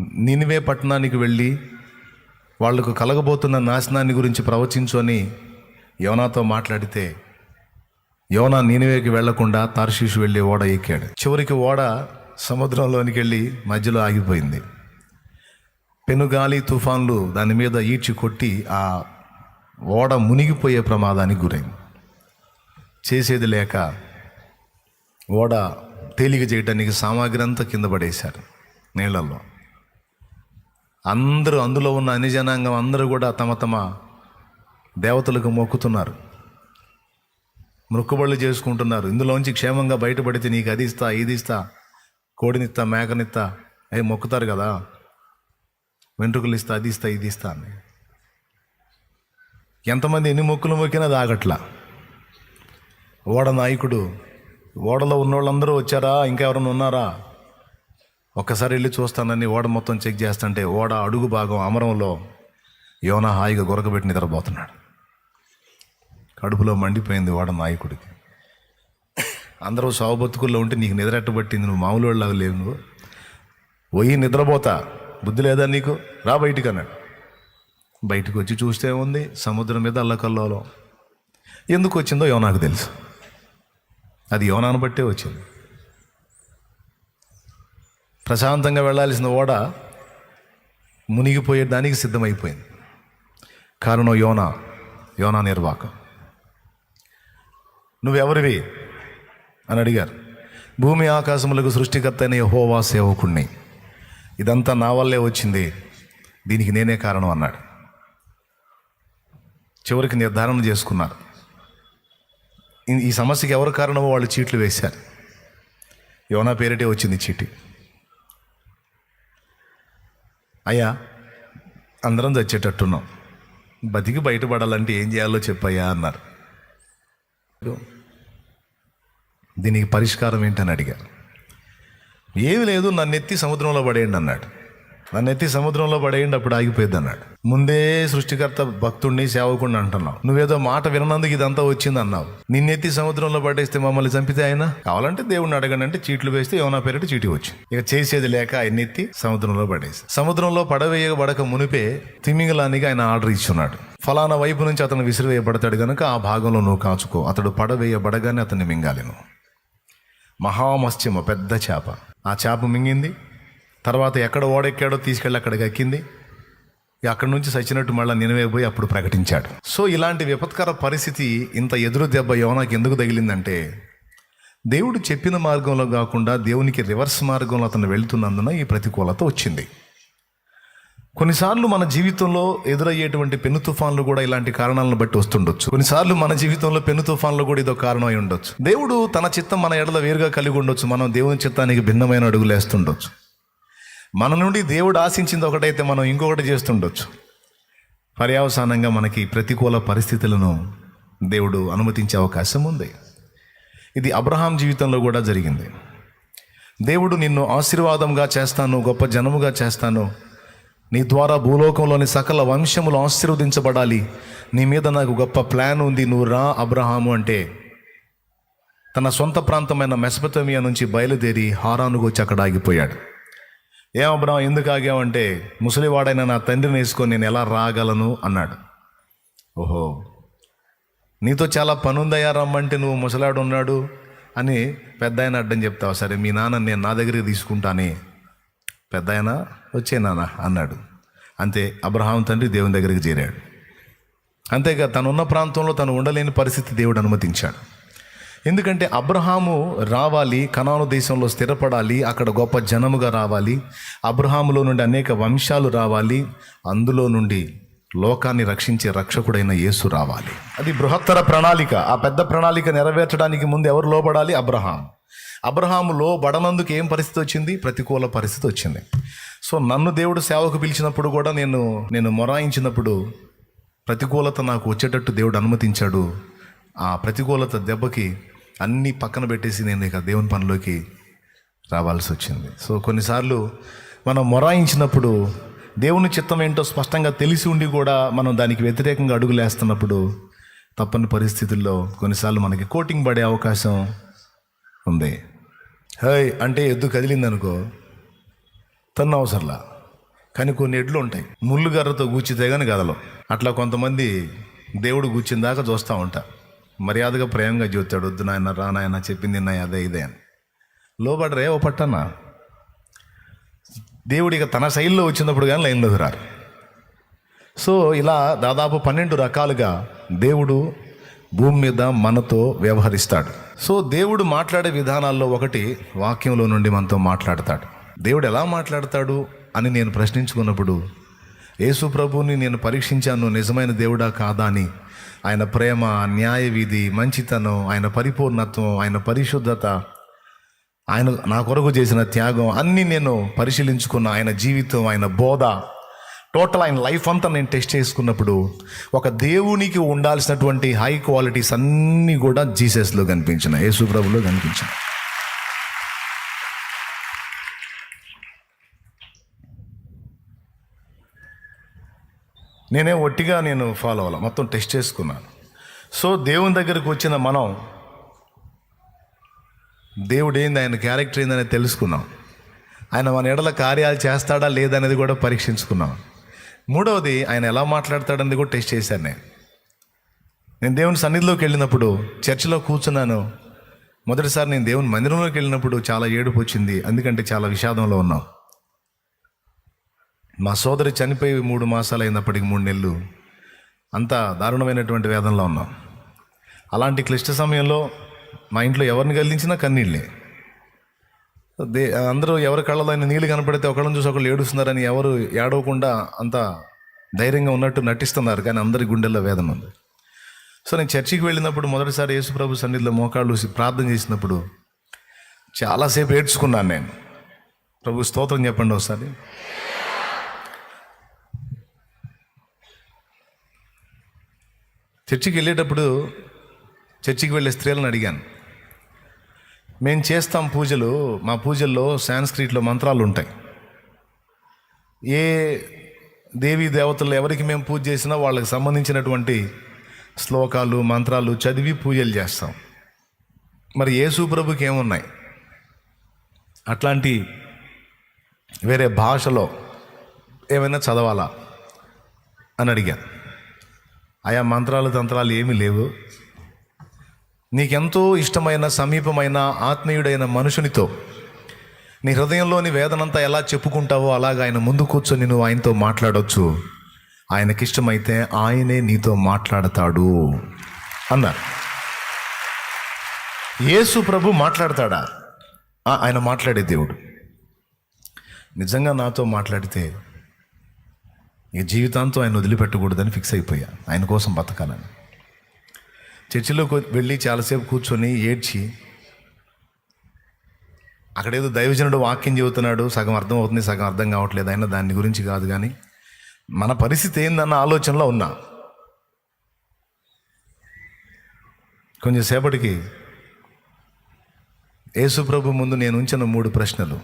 నినివే పట్టణానికి వెళ్ళి వాళ్ళకు కలగబోతున్న నాశనాన్ని గురించి ప్రవచించు అని యోనాతో మాట్లాడితే యోనా నీనివేకి వెళ్ళకుండా తార్షీషు వెళ్ళి ఓడ ఎక్కాడు. చివరికి ఓడ సముద్రంలోనికి వెళ్ళి మధ్యలో ఆగిపోయింది. పెనుగాలి తుఫాన్లు దాని మీద ఈడ్చి కొట్టి ఆ ఓడ మునిగిపోయే ప్రమాదానికి గురైంది. చేసేది లేక ఓడ తేలిక చేయడానికి సామాగ్రి అంతా కింద పడేశారు నీళ్ళల్లో. అందరూ అందులో ఉన్న అన్ని జనాంగం అందరూ కూడా తమ తమ దేవతలకు మొక్కుతున్నారు. మొక్కుబళ్ళు చేసుకుంటున్నారు. ఇందులోంచి క్షేమంగా బయటపడితే నీకు అది ఇస్తా ఇది ఇస్తా కోడినిస్తా మేకనిస్తా అవి మొక్కుతారు కదా. వెంట్రుకలు ఇస్తా అది ఇస్తా ఇది ఇస్తా అని. ఎంతమంది ఎన్ని మొక్కులు మొక్కినా అది ఆగట్లా. ఓడ నాయకుడు ఓడలో ఉన్న వాళ్ళందరూ వచ్చారా? ఇంకా ఎవరైనా ఉన్నారా? ఒక్కసారి వెళ్ళి చూస్తానని ఓడ మొత్తం చెక్ చేస్తుంటే ఓడ అడుగు భాగం అమరంలో యోన హాయిగా గొరకబెట్టి నిద్రపోతున్నాడు. కడుపులో మండిపోయింది ఓడ నాయకుడికి. అందరూ సావు బతుకుల్లో ఉంటే నీకు నిద్రెట్టబట్టింది నువ్వు మామూలు వాళ్ళగా లేవు నువ్వు. పోయి నిద్రపోతా. బుద్ధి లేదా నీకు? రా బయటికి అన్నాడు బయటకు వచ్చి చూస్తే ఉంది సముద్రం మీద అల్లకల్లోలం. ఎందుకు వచ్చిందో యోనాకు తెలుసు. అది యోనాను బట్టే వచ్చింది. ప్రశాంతంగా వెళ్ళాల్సిన ఓడ మునిగిపోయేదానికి సిద్ధమైపోయింది. కారణం యోనా యోనా నిర్వాకం నువ్వెవరివి? అని అడిగారు. భూమి ఆకాశములకు సృష్టికర్త అయిన యెహోవా సేవకుణ్ణి. ఇదంతా నా వల్లే వచ్చింది. దీనికి నేనే కారణం అన్నాడు. చివరికి నిర్ధారణ చేసుకున్నారు. ఈ- సమస్యకి ఎవరు కారణమో వాళ్ళు చీట్లు వేశారు. యోనా పేరిటే వచ్చింది చీటి. అయ్యా అందరం చచ్చేటట్టున్నాం. బతికి బయటపడాలంటే ఏం చేయాలో చెప్పయ్యా అన్నారు. దీనికి పరిష్కారం ఏంటని అడిగారు ఏమి లేదు నన్ను ఎత్తి సముద్రంలో పడేయండి అన్నాడు. నన్నెత్తి సముద్రంలో పడేయండి అప్పుడు ఆగిపోయింది అన్నాడు. ముందే సృష్టికర్త భక్తుడిని సేవకుడిని అంటున్నావు. నువ్వేదో మాట వినందుకు ఇదంతా వచ్చింది అన్నావు నిన్నెత్తి సముద్రంలో పడేస్తే మమ్మల్ని చంపితే ఆయన? కావాలంటే దేవుడిని అడగండి అంటే చీట్లు వేస్తే ఏమన్నా పేరిట చీటి వచ్చింది. ఇక చేసేది లేక ఆయన ఎత్తి సముద్రంలో పడేసి. సముద్రంలో పడవేయబడక మునిపే తిమింగలానికి ఆయన ఆర్డర్ ఇచ్చున్నాడు. ఫలానా వైపు నుంచి అతను విసిరివేయబడతాడు కనుక ఆ భాగంలో నువ్వు కాచుకో. అతడు పడవేయబడగానే అతన్ని మింగాలి నువ్వు మహామత్స్యము పెద్ద చేప. ఆ చేప మింగింది? తర్వాత ఎక్కడ ఓడెక్కాడో తీసుకెళ్ళి అక్కడికి ఎక్కింది అక్కడి నుంచి సచ్చినట్టు మళ్ళీ నినవేపోయి అప్పుడు ప్రకటించాడు. సో ఇలాంటి విపత్కర పరిస్థితి ఇంత ఎదురు దెబ్బ యోనాకి ఎందుకు తగిలిందంటే దేవుడు చెప్పిన మార్గంలో కాకుండా దేవునికి రివర్స్ మార్గంలో అతను వెళ్తున్నందున ఈ ప్రతికూలత వచ్చింది. కొన్నిసార్లు మన జీవితంలో ఎదురయ్యేటువంటి పెను తుఫాన్లు కూడా ఇలాంటి కారణాలను బట్టి వస్తుండొచ్చు. కొన్నిసార్లు మన జీవితంలో పెను తుఫాన్లు కూడా ఇదో కారణం అయి ఉండొచ్చు. దేవుడు తన చిత్తం మన ఎడల వేరుగా కలిగి ఉండొచ్చు. మనం దేవుని చిత్తానికి భిన్నమైన అడుగులు వేస్తుండొచ్చు. మన నుండి దేవుడు ఆశించింది ఒకటైతే మనం ఇంకొకటి చేస్తుండొచ్చు. పర్యావసానంగా మనకి ప్రతికూల పరిస్థితులను దేవుడు అనుమతించే అవకాశం ఉంది. ఇది అబ్రహాం జీవితంలో కూడా జరిగింది. దేవుడు నిన్ను ఆశీర్వాదంగా చేస్తాను గొప్ప జనముగా చేస్తాను. నీ ద్వారా భూలోకంలోని సకల వంశములు ఆశీర్వదించబడాలి. నీ మీద నాకు గొప్ప ప్లాన్ ఉంది. నువ్వు రా అబ్రహాము అంటే తన సొంత ప్రాంతమైన మెసపతమియా నుంచి బయలుదేరి హారానుకు వచ్చి అక్కడ ఆగిపోయాడు ఏం ఎందుకు ఆగావంటే ముసలివాడైన నా తండ్రిని వేసుకొని నేను ఎలా రాగలను? అన్నాడు. ఓహో నీతో చాలా పనుందయ్యా రమ్మంటే నువ్వు ముసలాడు ఉన్నాడు అని పెద్ద ఆయన అడ్డం చెప్తావు? సరే మీ నాన్న నేను నా దగ్గరికి తీసుకుంటానే. పెద్ద ఆయన వచ్చే నాన్న అన్నాడు. అంతే అబ్రహాం తండ్రి దేవుని దగ్గరికి చేరాడు. అంతేగా తనున్న ప్రాంతంలో తను ఉండలేని పరిస్థితి దేవుడు అనుమతించాడు. ఎందుకంటే అబ్రహాము రావాలి కనాను దేశంలో స్థిరపడాలి అక్కడ గొప్ప జనముగా రావాలి అబ్రహాములో నుండి అనేక వంశాలు రావాలి అందులో నుండి లోకాన్ని రక్షించే రక్షకుడైన యేసు రావాలి. అది బృహత్తర ప్రణాళిక. ఆ పెద్ద ప్రణాళిక నెరవేర్చడానికి ముందు ఎవరు లోబడాలి? అబ్రహాం అబ్రహాము లోబడనందుకు ఏం పరిస్థితి వచ్చింది? ప్రతికూల పరిస్థితి వచ్చింది. సో నన్ను దేవుడు సేవకు పిలిచినప్పుడు కూడా నేను నేను మొరాయించినప్పుడు ప్రతికూలత నాకు వచ్చేటట్టు దేవుడు అనుమతించాడు. ఆ ప్రతికూలత దెబ్బకి అన్నీ పక్కన పెట్టేసి నేను ఇక దేవుని పనిలోకి రావాల్సి వచ్చింది. సో కొన్నిసార్లు మనం మొరాయించినప్పుడు దేవుని చిత్తం ఏంటో స్పష్టంగా తెలిసి ఉండి కూడా మనం దానికి వ్యతిరేకంగా అడుగులేస్తున్నప్పుడు తప్పని పరిస్థితుల్లో కొన్నిసార్లు మనకి కోటింగ్ పడే అవకాశం ఉంది. హై అంటే ఎద్దు కదిలిందనుకో తన్ను అవసరంలా. కానీ కొన్ని ఎడ్లు ఉంటాయి. ముళ్ళు గర్రతో కూర్చితే కానీ కదలం. అట్లా కొంతమంది దేవుడు కూర్చిన దాకా చూస్తూ ఉంటా. మర్యాదగా ప్రేమగా చూస్తాడు వద్దు నాయన రానాయన చెప్పింది నాయ అదే ఇదే అని. లోబడరే ఓ పట్టన్నా దేవుడు ఇక తన శైలిలో వచ్చినప్పుడు కానీ లైన్లోకి రారు. సో ఇలా దాదాపు పన్నెండు రకాలుగా దేవుడు భూమి మీద మనతో వ్యవహరిస్తాడు. సో దేవుడు మాట్లాడే విధానాల్లో ఒకటి వాక్యంలో నుండి మనతో మాట్లాడతాడు. దేవుడు ఎలా మాట్లాడతాడు అని నేను ప్రశ్నించుకున్నప్పుడు యేసు ప్రభువుని నేను పరీక్షించాను నిజమైన దేవుడా కాదా అని ఆయన ప్రేమ న్యాయ విధి మంచితనం ఆయన పరిపూర్ణత్వం ఆయన పరిశుద్ధత ఆయన నా కొరకు చేసిన త్యాగం అన్నీ నేను పరిశీలించుకున్న ఆయన జీవితం ఆయన బోధ టోటల్ ఆయన లైఫ్ అంతా నేను టెస్ట్ చేసుకున్నప్పుడు ఒక దేవునికి ఉండాల్సినటువంటి హై క్వాలిటీస్ అన్నీ కూడా జీసస్లో కనిపించిన యేసు ప్రభులో కనిపించిన నేనే ఒట్టిగా నేను ఫాలో అవ్వాలి మొత్తం టెస్ట్ చేసుకున్నాను. సో దేవుని దగ్గరకు వచ్చిన మనం దేవుడు ఏంది ఆయన క్యారెక్టర్ ఏందని తెలుసుకున్నాం. ఆయన మన ఎడల కార్యాలు చేస్తాడా లేదనేది కూడా పరీక్షించుకున్నాం. మూడవది ఆయన ఎలా మాట్లాడతాడనేది కూడా టెస్ట్ చేశాను నేను. నేను దేవుని సన్నిధిలోకి వెళ్ళినప్పుడు చర్చిలో కూర్చున్నాను. మొదటిసారి నేను దేవుని మందిరంలోకి వెళ్ళినప్పుడు చాలా ఏడుపు వచ్చింది. ఎందుకంటే చాలా విషాదంలో ఉన్నాం. మా సోదరి చనిపోయి మూడు మాసాలు అయినప్పటికి మూడు నెలలు అంత దారుణమైనటువంటి వేదనలో ఉన్నాం. అలాంటి క్లిష్ట సమయంలో మా ఇంట్లో ఎవరిని గల్లించినా కన్నీళ్ళే. దే అందరూ ఎవరి కళ్ళలో అయినా నీళ్ళు కనపడితే ఒకళ్ళని చూసి ఒకళ్ళు ఏడుస్తున్నారని ఎవరు ఏడవకుండా అంత ధైర్యంగా ఉన్నట్టు నటిస్తున్నారు కానీ అందరి గుండెల్లో వేదన ఉంది. సో నేను చర్చికి వెళ్ళినప్పుడు మొదటిసారి యేసుప్రభు సన్నిధిలో మోకాళ్ళు ప్రార్థన చేసినప్పుడు చాలాసేపు ఏడ్చుకున్నాను నేను. ప్రభు స్తోత్రం చెప్పండి ఒకసారి. చర్చికి వెళ్ళేటప్పుడు చర్చికి వెళ్ళే స్త్రీలను అడిగాను. మేము చేస్తాం పూజలు మా పూజల్లో సాంస్క్రిట్లో మంత్రాలు ఉంటాయి. ఏ దేవీ దేవతలు ఎవరికి మేము పూజ చేసినా వాళ్ళకి సంబంధించినటువంటి శ్లోకాలు మంత్రాలు చదివి పూజలు చేస్తాం. మరి యేసు ప్రభుకి ఏమున్నాయి? అట్లాంటి వేరే భాషలో ఏమైనా చదవాలా? అని అడిగాను. ఆయా మంత్రాలు తంత్రాలు ఏమీ లేవు. నీకెంతో ఇష్టమైన సమీపమైన ఆత్మీయుడైన మనుషునితో నీ హృదయంలోని వేదనంతా ఎలా చెప్పుకుంటావో అలాగ ఆయన ముందు కూర్చొని నువ్వు ఆయనతో మాట్లాడవచ్చు ఆయనకిష్టమైతే ఆయనే నీతో మాట్లాడతాడు అన్నారు యేసు ప్రభు మాట్లాడతాడా? ఆయన మాట్లాడే దేవుడు. నిజంగా నాతో మాట్లాడితే ఈ జీవితాంతం ఆయన వదిలిపెట్టకూడదని ఫిక్స్ అయిపోయా. ఆయన కోసం బతకాలని. చర్చిలో వెళ్ళి చాలాసేపు కూర్చొని ఏడ్చి అక్కడేదో దైవజనుడు వాక్యం చెబుతున్నాడు సగం అర్థం అవుతుంది సగం అర్థం కావట్లేదు అయినా దాని గురించి కాదు కానీ మన పరిస్థితి ఏందన్న ఆలోచనలో ఉన్నా. కొంచెం సేపటికి యేసుప్రభు ముందు నేను ఉంచిన మూడు ప్రశ్నలు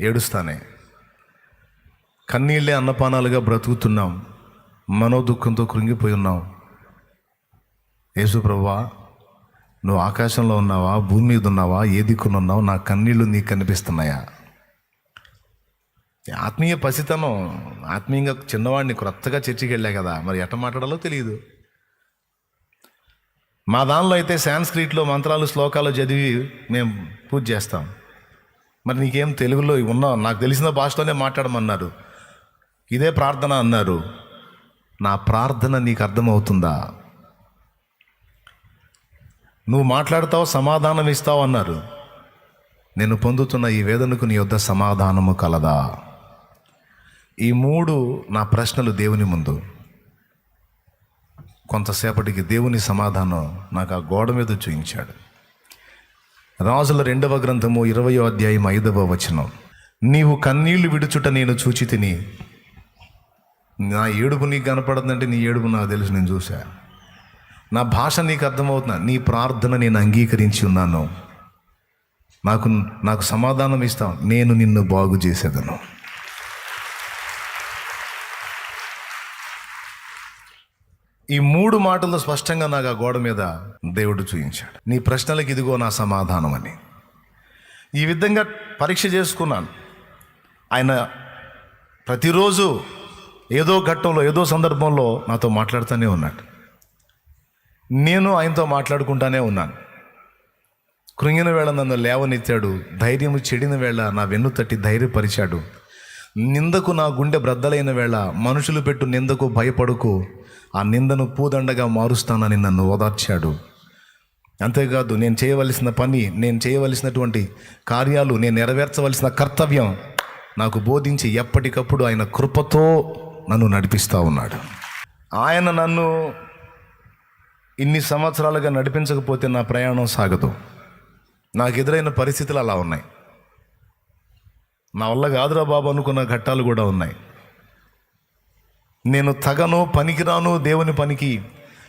ఏడుస్తానే. కన్నీళ్ళే అన్నపానాలుగా బ్రతుకుతున్నాం. మనోదుఖంతో కృంగిపోయి ఉన్నాం. యేసు ప్రభా నువ్వు ఆకాశంలో ఉన్నావా భూమి మీద ఉన్నావా ఏ దిక్కున ఉన్నావు నా కన్నీళ్ళు నీకు కనిపిస్తున్నాయా? ఆత్మీయ పసితనం ఆత్మీయంగా చిన్నవాడిని క్రొత్తగా చర్చికి వెళ్ళా కదా మరి ఎట్ట మాట్లాడాలో తెలియదు మా దానిలో అయితే సాంస్క్రిట్లో మంత్రాలు శ్లోకాలు చదివి మేము పూజ చేస్తాం. మరి నీకేం తెలుగులో ఉన్నా నాకు తెలిసిన భాషలోనే మాట్లాడమన్నారు. ఇదే ప్రార్థన అన్నారు. నా ప్రార్థన నీకు అర్థమవుతుందా? నువ్వు మాట్లాడతావు సమాధానం ఇస్తావు అన్నారు. నేను పొందుతున్న ఈ వేదనకు నీ యొద్ద సమాధానము కలదా? ఈ మూడు నా ప్రశ్నలు దేవుని ముందు. కొంతసేపటికి దేవుని సమాధానం నాకు ఆ గోడ మీద చూయించాడు రాజుల రెండవ గ్రంథము ఇరవయో అధ్యాయం ఐదవ వచనం. నీవు కన్నీళ్ళు విడుచుట నేను చూచి తిని నా ఏడుపు నీకు కనపడుతుందంటే నీ ఏడుపు నాకు తెలుసు నేను చూసా నా భాష నీకు అర్థమవుతున్నా నీ ప్రార్థన నేను అంగీకరించి ఉన్నాను. నాకు నాకు సమాధానం ఇస్తాం నేను నిన్ను బాగు చేసేదను. ఈ మూడు మాటలు స్పష్టంగా నాకు ఆ గోడ మీద దేవుడు చూయించాడు. నీ ప్రశ్నలకు ఇదిగో నా సమాధానం అని. ఈ విధంగా పరీక్ష చేసుకున్నాను. ఆయన ప్రతిరోజు ఏదో ఘట్టంలో ఏదో సందర్భంలో నాతో మాట్లాడుతూనే ఉన్నాడు. నేను ఆయనతో మాట్లాడుకుంటానే ఉన్నాను. కృంగిన వేళ నన్ను లేవనెత్తాడు. ధైర్యము చెడిన వేళ నా వెన్ను తట్టి ధైర్యపరిచాడు. నిందకు నా గుండె బ్రద్దలైన వేళ మనుషులు పెట్టు నిందకు భయపడుకు ఆ నిందను పూదండగా మారుస్తానని నన్ను ఓదార్చాడు. అంతేకాదు నేను చేయవలసిన పని నేను చేయవలసినటువంటి కార్యాలు నేను నెరవేర్చవలసిన కర్తవ్యం నాకు బోధించి ఎప్పటికప్పుడు ఆయన కృపతో నన్ను నడిపిస్తూ ఉన్నాడు. ఆయన నన్ను ఇన్ని సంవత్సరాలుగా నడిపించకపోతే నా ప్రయాణం సాగదు. నాకు ఎదురైన పరిస్థితులు అలా ఉన్నాయి. నా వల్ల కాదురా బాబు అనుకున్న ఘట్టాలు కూడా ఉన్నాయి. నేను తగను పనికిరాను దేవుని పనికి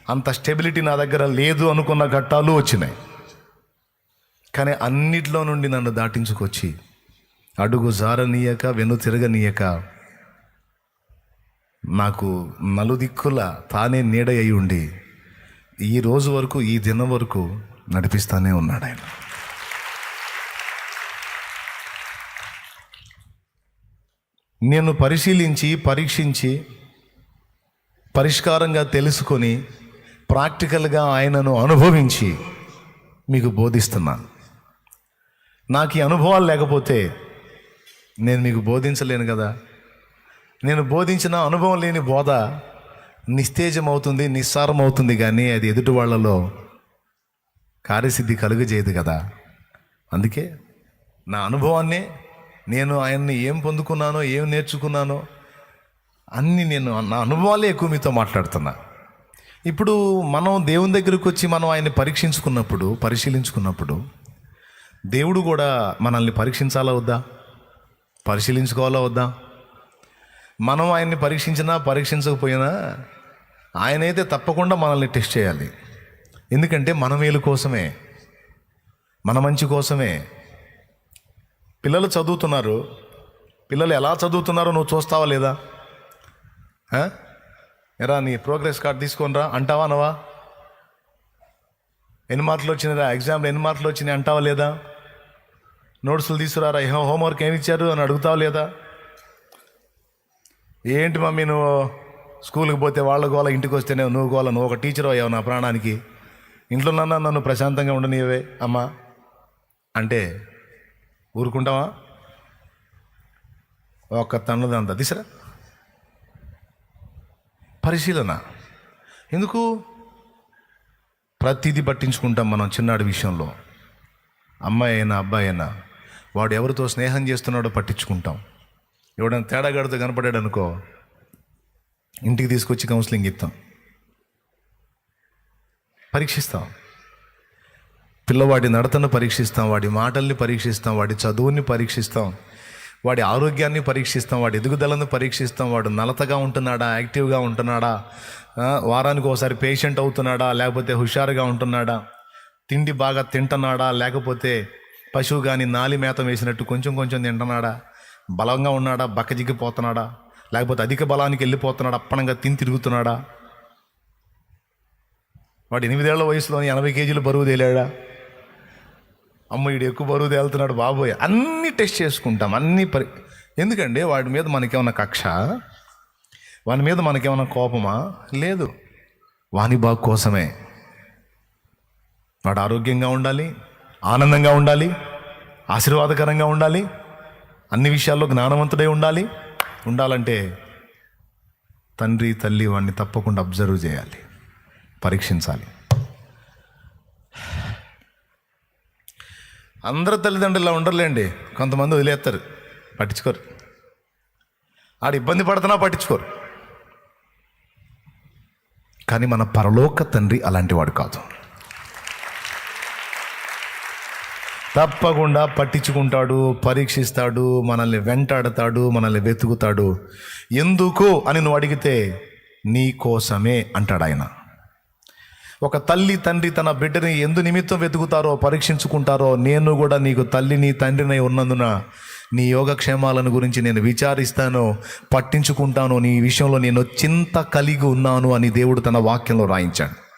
అంత స్టెబిలిటీ నా దగ్గర లేదు అనుకున్న ఘట్టాలు వచ్చినాయి. కానీ అన్నిట్లో నుండి నన్ను దాటించుకొచ్చి అడుగు జారనీయక వెను తిరగనీయక నాకు నలుదిక్కుల తానే నీడ అయి ఉండి ఈ రోజు వరకు ఈ దినం వరకు నడిపిస్తానే ఉన్నాడు ఆయన. నేను పరిశీలించి పరీక్షించి పరిష్కారంగా తెలుసుకొని ప్రాక్టికల్గా ఆయనను అనుభవించి మీకు బోధిస్తున్నాను. నాకు ఈ అనుభవాలు లేకపోతే నేను మీకు బోధించలేను కదా. నేను బోధించిన అనుభవం లేని బోధ నిస్తేజం అవుతుంది నిస్సారం అవుతుంది కానీ అది ఎదుటి వాళ్ళలో కార్యసిద్ధి కలుగజేయదు కదా. అందుకే నా అనుభవాన్ని నేను ఆయన్ని ఏం పొందుకున్నానో ఏం నేర్చుకున్నానో అన్నీ నేను నా అనుభవాలే ఎక్కువ మీతో మాట్లాడుతున్నా. ఇప్పుడు మనం దేవుని దగ్గరకు వచ్చి మనం ఆయన్ని పరీక్షించుకున్నప్పుడు పరిశీలించుకున్నప్పుడు దేవుడు కూడా మనల్ని పరీక్షించాలా వద్దా? పరిశీలించుకోవాలా వద్దా? మనం ఆయన్ని పరీక్షించినా పరీక్షించకపోయినా ఆయనైతే తప్పకుండా మనల్ని టెస్ట్ చేయాలి. ఎందుకంటే మన మేలు కోసమే మన మంచి కోసమే. పిల్లలు చదువుతున్నారు. పిల్లలు ఎలా చదువుతున్నారో నువ్వు చూస్తావా లేదా? ఎరా నీ ప్రోగ్రెస్ కార్డ్ తీసుకొనిరా. అంటావా అనవా ఎన్ని మార్కులు వచ్చినారా ఎగ్జామ్లో ఎన్ని మార్కులు వచ్చినాయి? అంటావా లేదా? నోట్స్లు తీసుకురారా? హోంవర్క్ ఏమి ఇచ్చారు అని అడుగుతావా లేదా? ఏంటి మమ్మీ నువ్వు? స్కూల్కి పోతే వాళ్ళ గోల ఇంటికి వస్తేనే నువ్వు గోల నువ్వు ఒక టీచర్ అయ్యావు నా ప్రాణానికి. ఇంట్లో నన్న నన్ను ప్రశాంతంగా ఉండనివే అమ్మా. అంటే ఊరుకుంటావా? ఒక్క తన్నుదంతా తీసరా. పరిశీలన. ఎందుకు? ప్రతిదీ పట్టించుకుంటాం మనం చిన్నాడు విషయంలో. అమ్మాయి అయినా అబ్బాయి అయినా వాడు ఎవరితో స్నేహం చేస్తున్నాడో పట్టించుకుంటాం. ఎవడైనా తేడాగాడితో కనపడాడు అనుకో ఇంటికి తీసుకొచ్చి కౌన్సిలింగ్ ఇస్తాం. పరీక్షిస్తాం. పిల్లవాడి నడతను పరీక్షిస్తాం వాడి మాటల్ని పరీక్షిస్తాం వాడి చదువుని పరీక్షిస్తాం వాడి ఆరోగ్యాన్ని పరీక్షిస్తాం వాడి ఎదుగుదలను పరీక్షిస్తాం వాడు నలతగా ఉంటున్నాడా యాక్టివ్గా ఉంటున్నాడా వారానికి ఒకసారి పేషెంట్ అవుతున్నాడా లేకపోతే హుషారుగా ఉంటున్నాడా తిండి బాగా తింటున్నాడా లేకపోతే పశువు కానీ నాలి మేత వేసినట్టు కొంచెం కొంచెం తింటున్నాడా బలంగా ఉన్నాడా? బక్కజిగ్గిపోతున్నాడా లేకపోతే అధిక బలానికి వెళ్ళిపోతున్నాడా? అప్పనంగా తిని తిరుగుతున్నాడా? వాడు ఎనిమిదేళ్ళ వయసులో ఎనభై కేజీలు బరువు తేలాడా? అమ్మ వీడు ఎక్కువ బరువు తేలుతున్నాడు బాబోయ్. అన్నీ టెస్ట్ చేసుకుంటాం అన్నీ పరి. ఎందుకంటే వాడి మీద మనకేమన్నా కక్ష? వాని మీద మనకేమన్నా కోపమా? లేదు. వాని బాగు కోసమే. వాడు ఆరోగ్యంగా ఉండాలి ఆనందంగా ఉండాలి ఆశీర్వాదకరంగా ఉండాలి అన్ని విషయాల్లో జ్ఞానవంతుడై ఉండాలి. ఉండాలంటే తండ్రి తల్లి వాడిని తప్పకుండా అబ్జర్వ్ చేయాలి. పరీక్షించాలి. అందరు తల్లిదండ్రులు ఉండరులేండి. కొంతమంది వదిలేస్తారు. పట్టించుకోరు. ఆడు ఇబ్బంది పడుతున్నా పట్టించుకోరు. కానీ మన పరలోక తండ్రి అలాంటి వాడు కాదు. తప్పకుండా పట్టించుకుంటాడు పరీక్షిస్తాడు మనల్ని వెంటాడతాడు మనల్ని వెతుకుతాడు. ఎందుకు అని నువ్వు అడిగితే నీ కోసమే అంటాడు ఆయన. ఒక తల్లి తండ్రి తన బిడ్డని ఎందు నిమిత్తం వెతుకుతారో పరీక్షించుకుంటారో నేను కూడా నీకు తల్లిని తండ్రినై ఉన్నందున నీ యోగక్షేమాలను గురించి నేను విచారిస్తాను పట్టించుకుంటాను నీ విషయంలో నేను చింత కలిగి ఉన్నాను అని దేవుడు తన వాక్యంలో రాయించాడు.